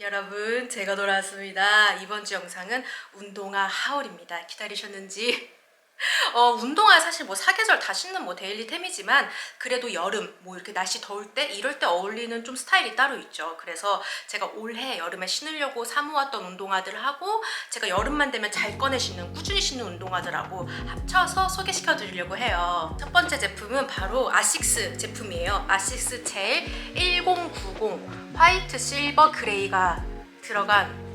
여러분 제가 돌아왔습니다. 이번 주 영상은 운동화 하울입니다. 기다리셨는지 어, 운동화 사실 뭐 사계절 다 신는 뭐 데일리템이지만 그래도 여름 뭐 이렇게 날씨 더울 때 이럴 때 어울리는 좀 스타일이 따로 있죠. 그래서 제가 올해 여름에 신으려고 사모았던 운동화들을 하고 제가 여름만 되면 잘 꺼내 신는 꾸준히 신는 운동화들하고 합쳐서 소개시켜 드리려고 해요. 첫 번째 제품은 바로 아식스 제품이에요. 아식스 젤 1090 화이트 실버 그레이가 들어간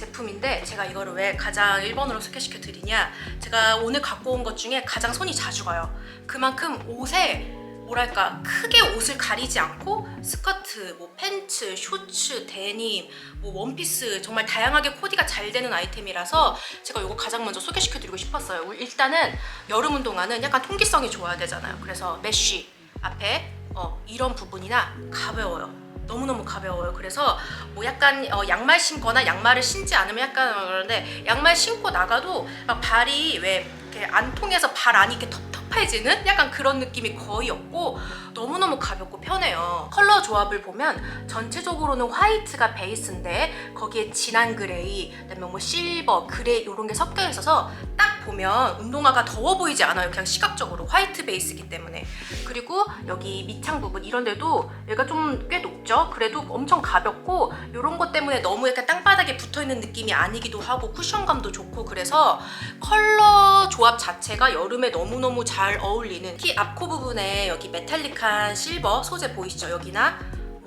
제품인데 제가 이거를 왜 가장 1번으로 소개시켜 드리냐? 제가 오늘 갖고 온 것 중에 가장 손이 자주 가요. 그만큼 옷에 뭐랄까 크게 옷을 가리지 않고 스커트, 뭐 팬츠, 쇼츠, 데님, 뭐 원피스 정말 다양하게 코디가 잘 되는 아이템이라서 제가 이거 가장 먼저 소개시켜 드리고 싶었어요. 일단은 여름 운동화는 약간 통기성이 좋아야 되잖아요. 그래서 메쉬 앞에 어, 이런 부분이나 가벼워요 너무너무 가벼워요. 그래서 뭐 약간 어, 양말 신거나 양말을 신지 않으면 약간 그런데 양말 신고 나가도 막 발이 왜 이렇게 안 통해서 발 안이 이렇게 텁텁해지는 약간 그런 느낌이 거의 없고 너무너무 가볍고 편해요. 컬러 조합을 보면 전체적으로는 화이트가 베이스인데 거기에 진한 그레이, 그다음에 뭐 실버, 그레이 이런 게 섞여 있어서 딱 보면 운동화가 더워 보이지 않아요. 그냥 시각적으로 화이트 베이스이기 때문에. 그리고 여기 밑창 부분 이런 데도 얘가 좀 꽤 높죠. 그래도 엄청 가볍고 이런 것 때문에 너무 약간 땅바닥에 붙어 있는 느낌이 아니기도 하고 쿠션감도 좋고 그래서 컬러 조합 자체가 여름에 너무너무 잘 어울리는 특히 앞코 부분에 여기 메탈릭 한 실버 소재 보이시죠? 여기나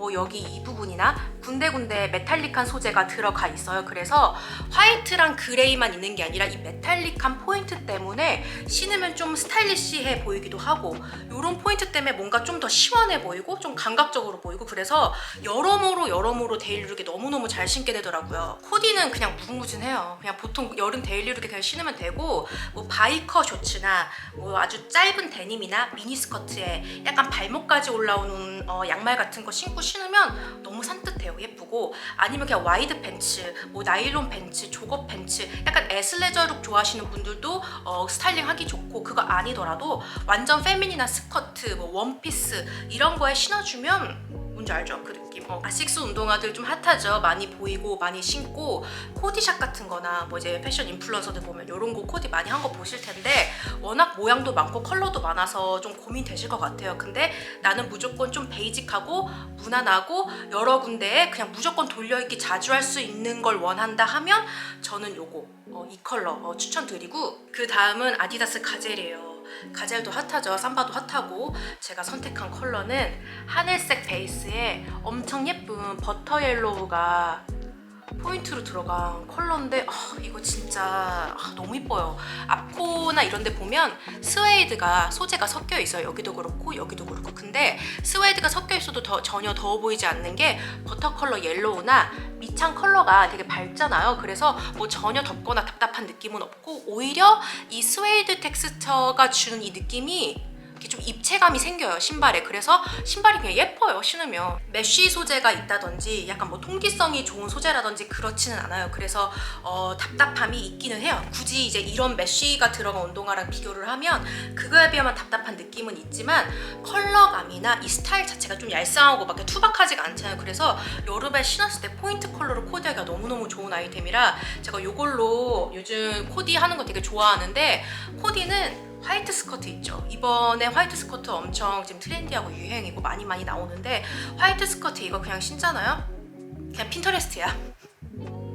뭐 여기 이 부분이나 군데군데 메탈릭한 소재가 들어가 있어요. 그래서 화이트랑 그레이만 있는 게 아니라 이 메탈릭한 포인트 때문에 신으면 좀 스타일리시해 보이기도 하고 이런 포인트 때문에 뭔가 좀 더 시원해 보이고 좀 감각적으로 보이고 그래서 여러모로 여러모로 데일리룩에 너무너무 잘 신게 되더라고요. 코디는 그냥 무궁무진해요. 그냥 보통 여름 데일리룩에 그냥 신으면 되고 뭐 바이커 셔츠나 뭐 아주 짧은 데님이나 미니 스커트에 약간 발목까지 올라오는 어, 양말 같은 거 신고 신으면 너무 산뜻해요. 예쁘고 아니면 그냥 와이드 팬츠, 뭐 나일론 팬츠, 조거 팬츠, 약간 애슬레저룩 좋아하시는 분들도 어, 스타일링 하기 좋고 그거 아니더라도 완전 페미닌한 스커트, 뭐 원피스 이런 거에 신어주면 뭔지 알죠? 그 느낌. 어, 아식스 운동화들 좀 핫하죠. 많이 보이고 많이 신고 코디샵 같은 거나 뭐 이제 패션 인플루언서들 보면 이런 거 코디 많이 한 거 보실 텐데 워낙 모양도 많고 컬러도 많아서 좀 고민되실 것 같아요. 근데 나는 무조건 좀 베이직하고 무난하고 여러 군데에 그냥 무조건 돌려입기 자주 할 수 있는 걸 원한다 하면 저는 요거 어, 이 컬러 어, 추천드리고 그 다음은 아디다스 가젤이에요. 가젤도 핫하죠. 삼바도 핫하고 제가 선택한 컬러는 하늘색 베이스에 엄청 예쁜 버터 옐로우가 포인트로 들어간 컬러인데 아, 이거 진짜 아, 너무 이뻐요. 앞코나 이런 데 보면 스웨이드가 소재가 섞여 있어요. 여기도 그렇고 여기도 그렇고. 근데 스웨이드가 섞여 있어도 더, 전혀 더워 보이지 않는 게 버터 컬러 옐로우나 밑창 컬러가 되게 밝잖아요. 그래서 뭐 전혀 덥거나 답답한 느낌은 없고 오히려 이 스웨이드 텍스처가 주는 이 느낌이 이렇게 좀 입체감이 생겨요 신발에. 그래서 신발이 그냥 예뻐요 신으면. 메쉬 소재가 있다든지 약간 뭐 통기성이 좋은 소재라든지 그렇지는 않아요. 그래서 어, 답답함이 있기는 해요. 굳이 이제 이런 메쉬가 들어간 운동화랑 비교를 하면 그거에 비하면 답답한 느낌은 있지만 컬러감이나 이 스타일 자체가 좀 얄쌍하고 막 투박하지가 않잖아요. 그래서 여름에 신었을 때 포인트 컬러로 코디하기가 너무너무 좋은 아이템이라 제가 이걸로 요즘 코디 하는 거 되게 좋아하는데 코디는 화이트 스커트 있죠. 이번에 화이트 스커트 엄청 지금 트렌디하고 유행이고 많이 많이 나오는데 화이트 스커트 이거 그냥 신잖아요. 그냥 핀터레스트야.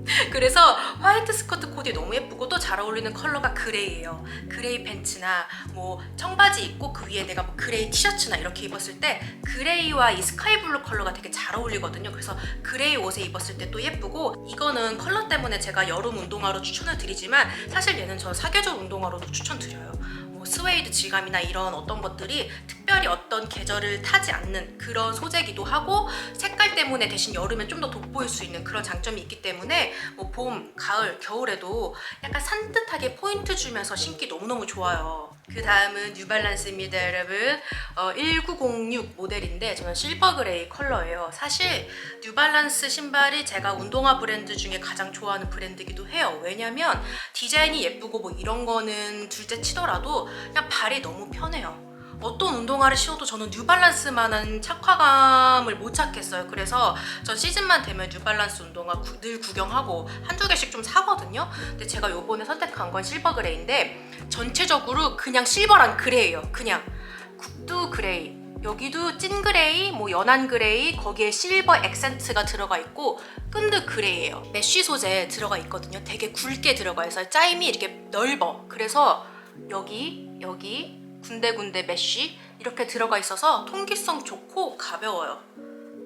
그래서 화이트 스커트 코디 너무 예쁘고 또 잘 어울리는 컬러가 그레이예요. 그레이 팬츠나 뭐 청바지 입고 그 위에 내가 뭐 그레이 티셔츠나 이렇게 입었을 때 그레이와 이 스카이 블루 컬러가 되게 잘 어울리거든요. 그래서 그레이 옷에 입었을 때 또 예쁘고 이거는 컬러 때문에 제가 여름 운동화로 추천을 드리지만 사실 얘는 저 사계절 운동화로도 추천드려요. 뭐 스웨이드 질감이나 이런 어떤 것들이 특 별히 어떤 계절을 타지 않는 그런 소재기도 하고 색깔 때문에 대신 여름에 좀 더 돋보일 수 있는 그런 장점이 있기 때문에 뭐 봄, 가을, 겨울에도 약간 산뜻하게 포인트 주면서 신기 너무너무 좋아요. 그 다음은 뉴발란스입니다, 여러분. 어, 1906 모델인데 저는 실버 그레이 컬러예요. 사실 뉴발란스 신발이 제가 운동화 브랜드 중에 가장 좋아하는 브랜드이기도 해요. 왜냐면 디자인이 예쁘고 뭐 이런 거는 둘째 치더라도 그냥 발이 너무 편해요. 어떤 운동화를 신어도 저는 뉴발란스만한 착화감을 못 찾겠어요. 그래서 전 시즌만 되면 뉴발란스 운동화 구- 늘 구경하고 한두 개씩 좀 사거든요. 근데 제가 요번에 선택한 건 실버 그레이인데 전체적으로 그냥 실버랑 그레이예요. 그냥 국두 그레이. 여기도 찐 그레이, 뭐 연한 그레이, 거기에 실버 액센트가 들어가 있고 끈드 그레이예요. 메쉬 소재 들어가 있거든요. 되게 굵게 들어가 있어요. 짜임이 이렇게 넓어. 그래서 여기, 여기 군데군데 메쉬 이렇게 들어가 있어서 통기성 좋고 가벼워요.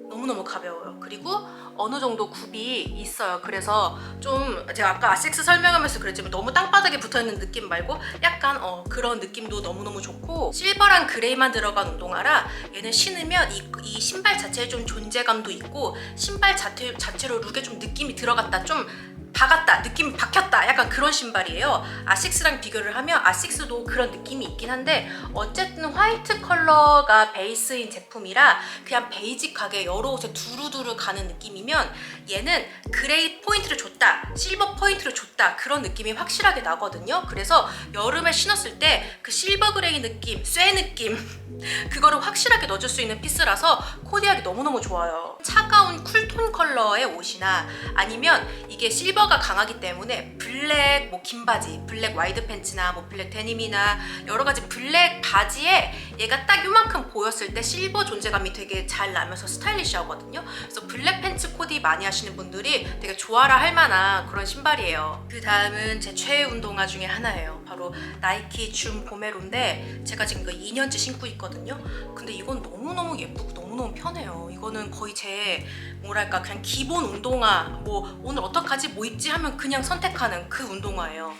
너무너무 가벼워요. 그리고 어느 정도 굽이 있어요. 그래서 좀 제가 아까 아식스 설명하면서 그랬지만 너무 땅바닥에 붙어있는 느낌 말고 약간 어, 그런 느낌도 너무너무 좋고 실버랑 그레이만 들어간 운동화라 얘는 신으면 이, 이 신발 자체에 좀 존재감도 있고 신발 자체, 자체로 룩에 좀 느낌이 들어갔다 좀 박았다 느낌이 박혔다 약간 그런 신발이에요. 아식스랑 비교를 하면 아식스도 그런 느낌이 있긴 한데 어쨌든 화이트 컬러가 베이스인 제품이라 그냥 베이직하게 여러 옷에 두루두루 가는 느낌이면 얘는 그레이 포인트를 줬다 실버 포인트를 줬다 그런 느낌이 확실하게 나거든요. 그래서 여름에 신었을 때 그 실버 그레이 느낌 쇠 느낌 그거를 확실하게 넣어줄 수 있는 피스라서 코디하기 너무너무 좋아요. 차가운 쿨톤 컬러의 옷이나 아니면 이게 실버 가 강하기 때문에 블랙 뭐 긴 바지, 블랙 와이드 팬츠나 뭐 블랙 데님이나 여러 가지 블랙 바지에 얘가 딱 요만큼 보였을 때 실버 존재감이 되게 잘 나면서 스타일리시하거든요. 그래서 블랙 팬츠 코디 많이 하시는 분들이 되게 좋아라 할 만한 그런 신발이에요. 그 다음은 제 최애 운동화 중에 하나예요. 바로 나이키 줌 보메로인데 제가 지금 이거 2년째 신고 있거든요. 근데 이건 너무너무 예쁘고 너무너무 편해요. 이거는 거의 제 뭐랄까 그냥 기본 운동화 뭐 오늘 어떡하지 뭐 입지 하면 그냥 선택하는 그 운동화예요.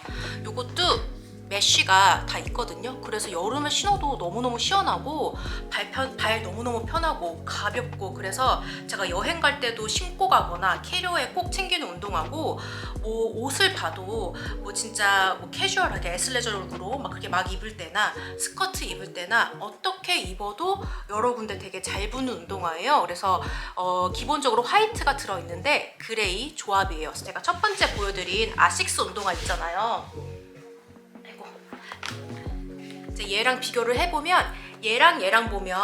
요것도 메쉬가 다 있거든요. 그래서 여름에 신어도 너무너무 시원하고 발, 편, 발 너무너무 편하고 가볍고 그래서 제가 여행 갈 때도 신고 가거나 캐리어에 꼭 챙기는 운동화고 뭐 옷을 봐도 뭐 진짜 뭐 캐주얼하게 애슬레저룩으로 막 그렇게 막 입을 때나 스커트 입을 때나 어떻게 입어도 여러 군데 되게 잘 붙는 운동화예요. 그래서 어, 기본적으로 화이트가 들어있는데 그레이 조합이에요. 제가 첫 번째 보여드린 아식스 운동화 있잖아요. 이제 얘랑 비교를 해보면 얘랑 얘랑 보면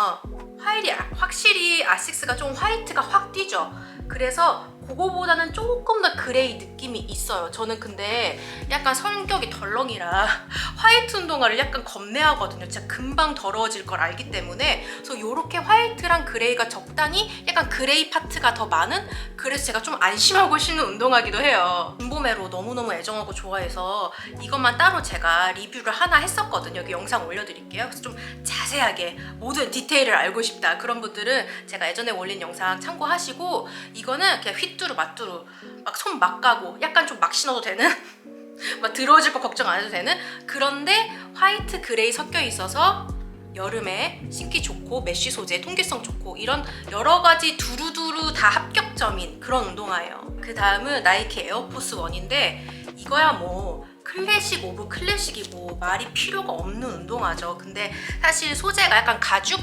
화일이 아- 확실히 아식스가 좀 화이트가 확 띄죠. 그래서 그거보다는 조금 더 그레이 느낌이 있어요. 저는 근데 약간 성격이 덜렁이라 화이트 운동화를 약간 겁내하거든요. 진짜 금방 더러워질 걸 알기 때문에 그래서 이렇게 화이트랑 그레이가 적당히 약간 그레이 파트가 더 많은 그래서 제가 좀 안심하고 신는 운동화기도 해요. 군보메로 너무너무 애정하고 좋아해서 이것만 따로 제가 리뷰를 하나 했었거든요. 여기 영상 올려드릴게요. 그래서 좀 자세하게 모든 디테일을 알고 싶다 그런 분들은 제가 예전에 올린 영상 참고하시고 이거는 그냥 휘 뚜루 마뚜루 막손 막 가고 약간 좀 막 신어도 되는 막 더러워질 거 걱정 안 해도 되는 그런데 화이트 그레이 섞여 있어서 여름에 신기 좋고 메쉬 소재 통기성 좋고 이런 여러 가지 두루두루 다 합격점인 그런 운동화예요. 그 다음은 나이키 에어포스 1인데 이거야 뭐 클래식 오브 클래식이고 말이 필요가 없는 운동화죠. 근데 사실 소재가 약간 가죽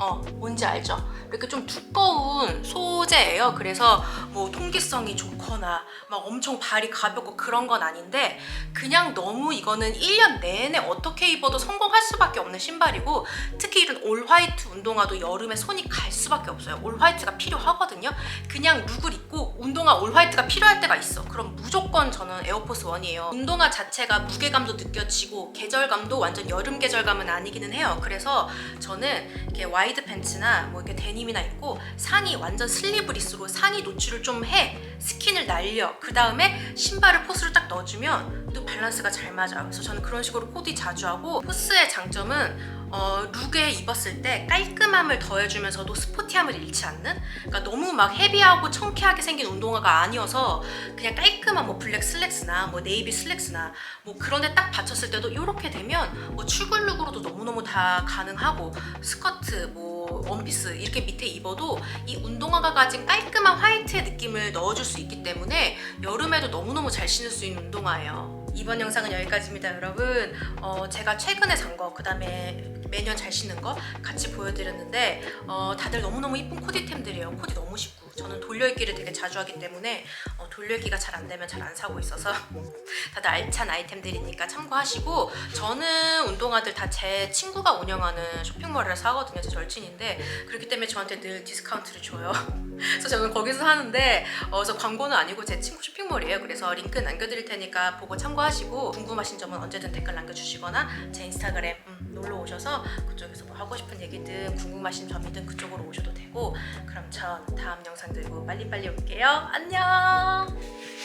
어 뭔지 알죠? 이렇게 좀 두꺼운 소재예요. 그래서 뭐 통기성이 좋 거나 막 엄청 발이 가볍고 그런 건 아닌데 그냥 너무 이거는 1년 내내 어떻게 입어도 성공할 수밖에 없는 신발이고 특히 이런 올 화이트 운동화도 여름에 손이 갈 수밖에 없어요. 올 화이트가 필요하거든요. 그냥 룩을 입고 운동화 올 화이트가 필요할 때가 있어. 그럼 무조건 저는 에어포스 1이에요. 운동화 자체가 무게감도 느껴지고 계절감도 완전 여름 계절감은 아니기는 해요. 그래서 저는 이렇게 와이드 팬츠나 뭐 이렇게 데님이나 입고 상의 완전 슬리브리스로 상의 노출을 좀 해 스킨 을 날려 그 다음에 신발을 포스를 딱 넣어주면 또 밸런스가 잘 맞아요. 그래서 저는 그런 식으로 코디 자주 하고 포스의 장점은 어, 룩에 입었을 때 깔끔함을 더해주면서도 스포티함을 잃지 않는 그러니까 너무 막 헤비하고 청캐하게 생긴 운동화가 아니어서 그냥 깔끔한 뭐 블랙 슬랙스나 뭐 네이비 슬랙스나 뭐 그런 데 딱 받쳤을 때도 이렇게 되면 뭐 출근 룩으로도 너무너무 다 가능하고 스커트 뭐 원피스 이렇게 밑에 입어도 이 운동화가 가진 깔끔한 화이트의 느낌을 넣어줄 수 있기 때문에 여름에도 너무너무 잘 신을 수 있는 운동화예요. 이번 영상은 여기까지입니다, 여러분. 어, 제가 최근에 산 거, 그 다음에 매년 잘 신는 거 같이 보여드렸는데 어, 다들 너무너무 이쁜 코디템들이에요. 코디 너무 쉽고 저는 돌려입기를 되게 자주 하기 때문에 어, 돌려입기가 잘 안 되면 잘 안 사고 있어서 다들 알찬 아이템들이니까 참고하시고 저는 운동화들 다 제 친구가 운영하는 쇼핑몰에서 사거든요. 제 절친인데 그렇기 때문에 저한테 늘 디스카운트를 줘요. 그래서 저는 거기서 사는데 어, 저 광고는 아니고 제 친구 쇼핑몰이에요. 그래서 링크 남겨드릴 테니까 보고 참고하시고 궁금하신 점은 언제든 댓글 남겨주시거나 제 인스타그램 음, 놀러 오셔서 그쪽에서 뭐 하고 싶은 얘기든 궁금하신 점이든 그쪽으로 오셔도 되고 그럼 전 다음 영상 들고 빨리빨리 올게요. 안녕!